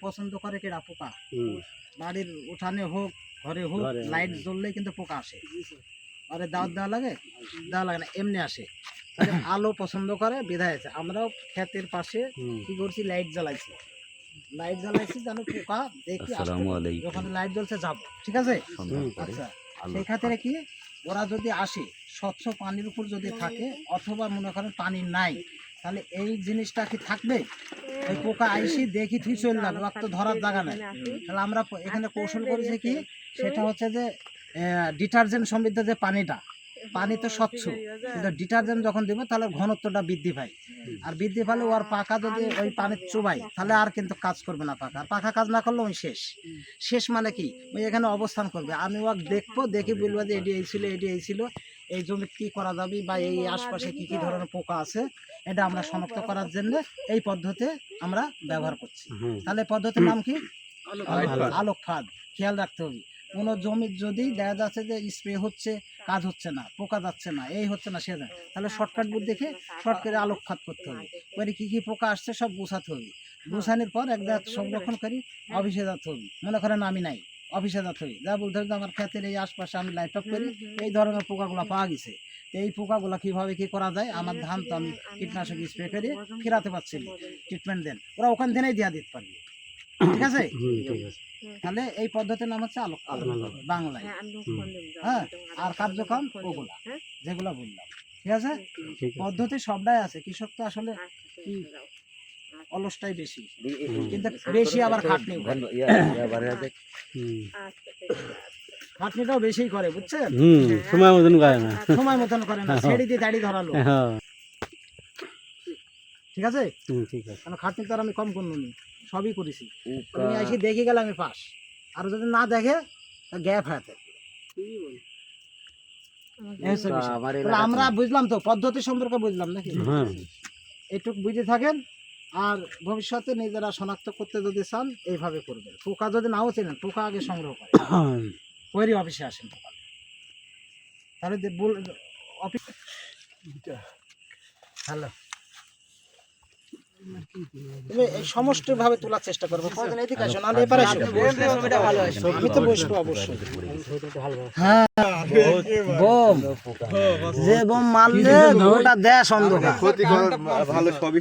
পছন্দ করে কেরা পোকা? বাড়ির উঠানে হোক ঘরে হোক লাইট। জ্বললেই কিন্তু পোকা আসে। আরে দাওয়াত দেওয়া লাগে? দেওয়া লাগে না এমনি আসে। আলো পছন্দ করে বিধায় আছে। আমরাও ক্ষেতের পাশে কি করছি? লাইট জ্বালাইছি। লাইট জ্বালাইছি যেন পোকা দেখি। যখন লাইট জ্বলছে যাব ঠিক আছে? আচ্ছা সেই খাতিরে কি? ওরা যদি আসে স্বচ্ছ পানির উপর যদি থাকে অথবা মনে করেন পানি নাই তাহলে এই জিনিসটা কি থাকবে? ওই পোকা আইসি দেখি তুই চলে যাবে ওর তো ধরার জায়গা নাই। তাহলে আমরা এখানে কৌশল করেছি কি? সেটা হচ্ছে যে ডিটারজেন্ট সমৃদ্ধ যে পানিটা পানি তো স্বচ্ছ। কিন্তু ডিটারজেন্ট যখন দিব তাহলে ঘনত্বটা বৃদ্ধি পায়। আর বৃদ্ধি পালে ওর পাকা যদি ওই পানির চুবাই তাহলে আর কিন্তু কাজ করবে না পাকা আর পাকা কাজ না করলে ওই শেষ। শেষ মানে কি? ওই এখানে অবস্থান করবে। আমি ওকে দেখব দেখি বলব যে এটি এই ছিল এটি এই ছিল। এই জমি কি করা যাবে বা এই আশপাশে কি কি ধরনের পোকা আছে এটা আমরা শনাক্ত করার জন্য এই পদ্ধতি আমরা ব্যবহার করছি। তাহলে পদ্ধতির নাম কি? আলোক আলোক ফাঁদ। খেয়াল রাখতে হবে। কোনো জমির যদি দেখা যাচ্ছে যে স্প্রে হচ্ছে কাজ হচ্ছে না পোকা যাচ্ছে না এই হচ্ছে না সে তাহলে শর্টকাট বুদ্ধি দেখে শর্ট করে আলোক ফাঁদ করতে হবে। করে কি কি পোকা আসছে সব গুছাতে হবে। গুছানোর পর এক সংরক্ষণ করি অফিসে যেতে হবে। মনে করেন আমি নাই অফিসে যেতে হবে। যা বলতে হবে আমার ক্ষেতের এই আশপাশে আমি লাইট অফ করি এই ধরনের পোকাগুলো পাওয়া গেছে। তো এই পোকাগুলো কীভাবে কি করা যায়? আমার ধান তো আমি কীটনাশক স্প্রে করে ফেরাতে পারছি না। ট্রিটমেন্ট দেন। ওরা ওখান থেকেই দিয়া দিতে পারবে। ঠিক আছে? তাহলে এই পদ্ধতির নাম হচ্ছে আলোক বাংলায়। হ্যাঁ আর কার্যক্রম ওগুলা যেগুলা বললাম। ঠিক আছে? পদ্ধতি সবটাই আছে। কৃষক তো আসলে কি অলসটাই বেশি। কিন্তু বেশি আবার খাটনি খাটনিটাও বেশি করে বুঝছেন? সময় মতন গায় না। সময় মতন করে না। ছেড়ে দিয়ে দাড়ি ধরালো। হ্যাঁ। ঠিক আছে? হুম, ঠিক আছে। কারণ খাটনি তো আর আমি কম করুন সবই করেছি। তুমি এসে দেখে গেলে আমি পাস আর যদি না দেখে গ্যাপ হয়ে পোকা বিষয়। আমার বুঝলাম তো পদ্ধতি সম্পর্কে বুঝলাম নাকি? হ্যাঁ। এইটুক বুঝে থাকেন আর ভবিষ্যতে নিজেরা শনাক্ত করতে যদি চান এইভাবে করবেন। পোকা যদি নাও চেনেন পোকা আগে সংগ্রহ করে হ্যাঁ অফিসে আসেন তাহলে অফিস হ্যালো। তুমি এই সমষ্টি ভাবে তোলার চেষ্টা করব। কদিন এদিকে আসো নাহলে এবার আসো। আমি তো বসবো অবশ্যই। হ্যাঁ বোম। যে বোম মারলে ওটা দেশ অন্ধকার। ভালো সবই